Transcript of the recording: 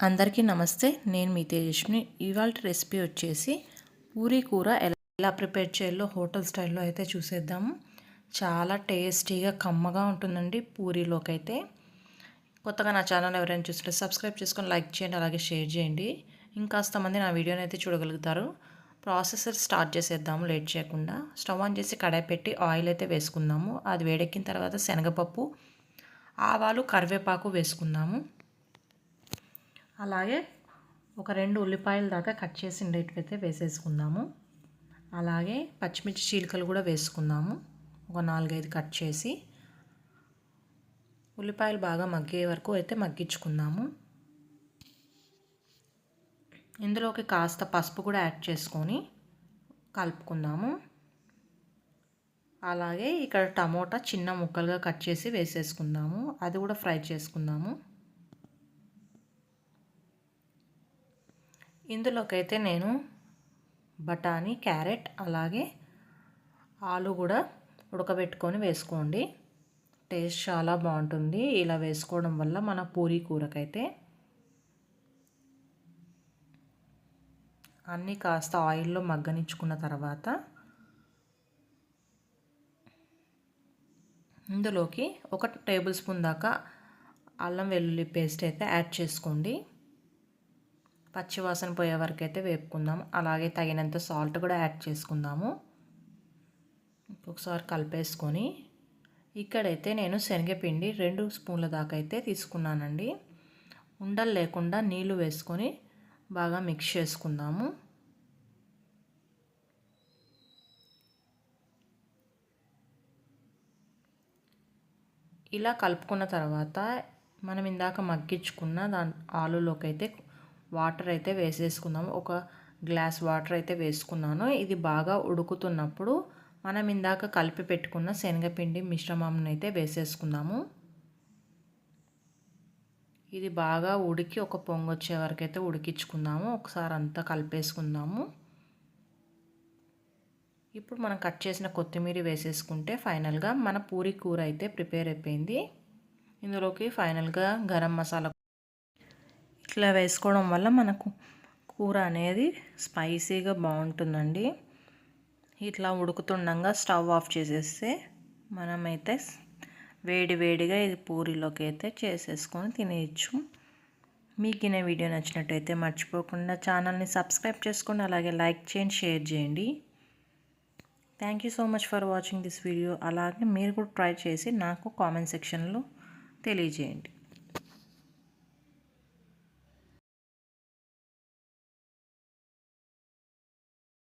అందరికీ నమస్తే. నేను మీ తేజస్విని. ఇవాళ రెసిపీ వచ్చేసి పూరీ కూర ఎలా ప్రిపేర్ చేయాలో హోటల్ స్టైల్లో అయితే చూసేద్దాము. చాలా టేస్టీగా కమ్మగా ఉంటుందండి పూరీలోకి అయితే. కొత్తగా నా ఛానల్ ఎవరైనా చూస్తుంటే సబ్స్క్రైబ్ చేసుకొని లైక్ చేయండి అలాగే షేర్ చేయండి. ఇంకాస్త మంది నా వీడియోని అయితే చూడగలుగుతారు. ప్రాసెసర్ స్టార్ట్ చేసేద్దాము లేట్ చేయకుండా. స్టవ్ ఆన్ చేసి కడాయి పెట్టి ఆయిల్ అయితే వేసుకుందాము. అది వేడెక్కిన తర్వాత శనగపప్పు ఆవాలు కరివేపాకు వేసుకుందాము. అలాగే ఒక రెండు ఉల్లిపాయల దాకా కట్ చేసి ఉండేటివైతే వేసేసుకుందాము. అలాగే పచ్చిమిర్చి చీలికలు కూడా వేసుకుందాము. ఒక నాలుగైదు కట్ చేసి ఉల్లిపాయలు బాగా మగ్గే వరకు అయితే మగ్గించుకుందాము. ఇందులోకి కాస్త పసుపు కూడా యాడ్ చేసుకొని కలుపుకుందాము. అలాగే ఇక్కడ టమోటా చిన్న ముక్కలుగా కట్ చేసి వేసేసుకుందాము. అది కూడా ఫ్రై చేసుకుందాము. ఇందులోకైతే నేను బఠానీ క్యారెట్ అలాగే ఆలు కూడా ఉడకబెట్టుకొని వేసుకోండి. టేస్ట్ చాలా బాగుంటుంది. ఇలా వేసుకోవడం వల్ల మన పూరీ కూరకైతే అన్నీ కాస్త ఆయిల్లో మగ్గనిచ్చుకున్న తర్వాత ఇందులోకి ఒక టేబుల్ స్పూన్ దాకా అల్లం వెల్లుల్లి పేస్ట్ అయితే యాడ్ చేసుకోండి. పచ్చివాసన పోయే వరకు అయితే వేపుకుందాం. అలాగే తగినంత సాల్ట్ కూడా యాడ్ చేసుకుందాము. ఒకసారి కలిపేసుకొని ఇక్కడైతే నేను శనగపిండి రెండు స్పూన్ల దాకా అయితే తీసుకున్నానండి. ఉండలు లేకుండా నీళ్ళు వేసుకొని బాగా మిక్స్ చేసుకుందాము. ఇలా కలుపుకున్న తర్వాత మనం ఇందాక మగ్గించుకున్న దాని ఆలులోకి అయితే వాటర్ అయితే వేసేసుకుందాము. ఒక గ్లాస్ వాటర్ అయితే వేసుకున్నాను. ఇది బాగా ఉడుకుతున్నప్పుడు మనం ఇందాక కలిపి పెట్టుకున్న శనగపిండి మిశ్రమం అయితే వేసేసుకుందాము. ఇది బాగా ఉడికి ఒక పొంగు వచ్చే వరకు అయితే ఉడికించుకుందాము. ఒకసారి అంతా కలిపేసుకుందాము. ఇప్పుడు మనం కట్ చేసిన కొత్తిమీర వేసేసుకుంటే ఫైనల్గా మన పూరి కూర అయితే ప్రిపేర్ అయిపోయింది. ఇందులోకి ఫైనల్గా గరం మసాలా ఇట్లా వేసుకోవడం వల్ల మనకు కూర అనేది స్పైసీగా బాగుంటుందండి. ఇట్లా ఉడుకుతుండగా స్టవ్ ఆఫ్ చేసేస్తే మనమైతే వేడి వేడిగా ఇది పూరిలోకి అయితే చేసేసుకొని తినేయచ్చు. మీకు ఈ వీడియో నచ్చినట్టయితే మర్చిపోకుండా ఛానల్ని సబ్స్క్రైబ్ చేసుకోండి అలాగే లైక్ చేయండి షేర్ చేయండి. Thank you so much for watching this video అలాగే మీరు కూడా ట్రై చేసి నాకు కామెంట్ సెక్షన్లో తెలియజేయండి.